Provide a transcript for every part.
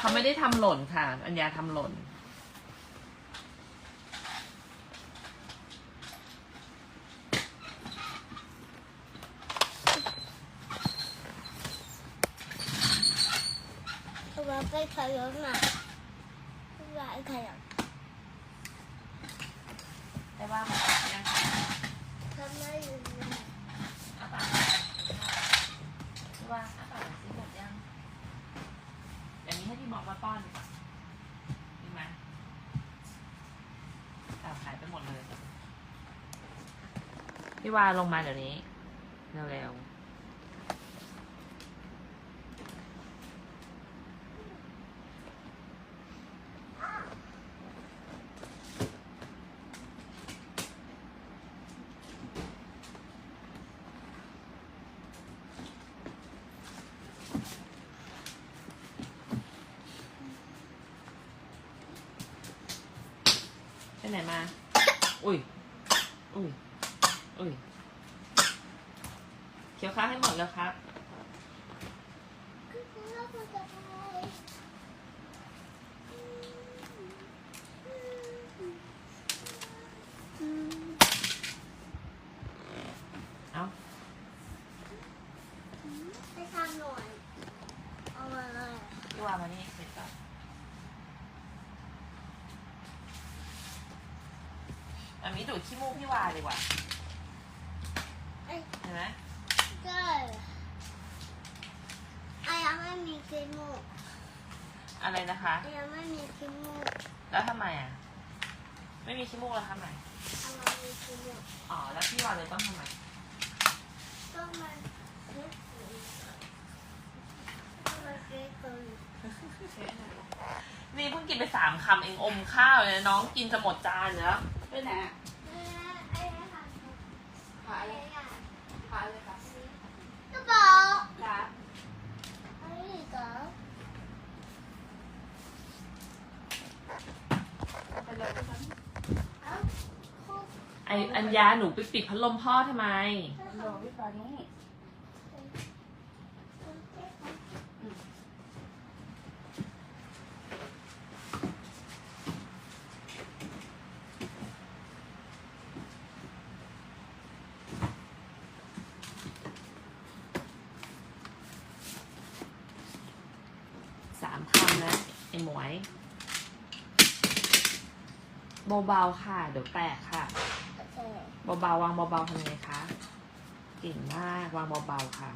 เขาไม่ได้ทำหล่นค่ะ อัญญาทำหล่น เราไปขยับหน่อยไปขยับได้ว่าหมดยังทำไมอยู่อ้าปากได้ว่าอ้าปากหน่อยสิหมดยัง ที่บอกว่าป้อนดีกว่าดีไหมแต่หายไปหมดเลย พี่วาลงมาเดี๋ยวนี้ เร็วๆ ไปไหนมา อุ้ย อุ้ย อุ้ยเคี้ยวข้าวให้หมดแล้วครับ เอาไปทำหน่อย เอามาเลยพี่วามานี่เสร็จก่อน อันนี้ดูดขี้มูกพี่วาดีกว่าเอ้ยเห็นไหมก็ไอ้ยังไม่มีขี้มูกอะไรนะคะไอ้ยังไม่มีขี้มูกแล้วทำไมอะ ไม่มีขี้มูกแล้วทำไมเอามามีขี้มูกอ๋อแล้วพี่วาเลยต้องทำไมก็มันเล็กก็มันเล็กเกินนี่เพิ่งกินไปสามคำเองอมข้าวเลยนะน้องกินจะหมดจานแล้ว ไปไหนอะเอ้ยไอ้ยังทำขายไอ้เลยยังขายเลยค่ะกระเป๋าครับไอ้กระเป๋าไปเลยไปเลยเอ้าคุกไออัญญาหนูไปปิดพัดลมพ่อทำไม รอพี่ปานี่ส สีหมวย เบาๆค่ะ เดี๋ยวแตกค่ะ เบาๆวางเบาๆทำไงคะเก่งมากวางเบาๆค่ะ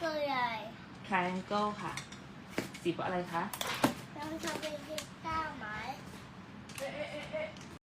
คืออะไร triangle ค่ะสีอะไรคะ เราทำเป็นเก้าไม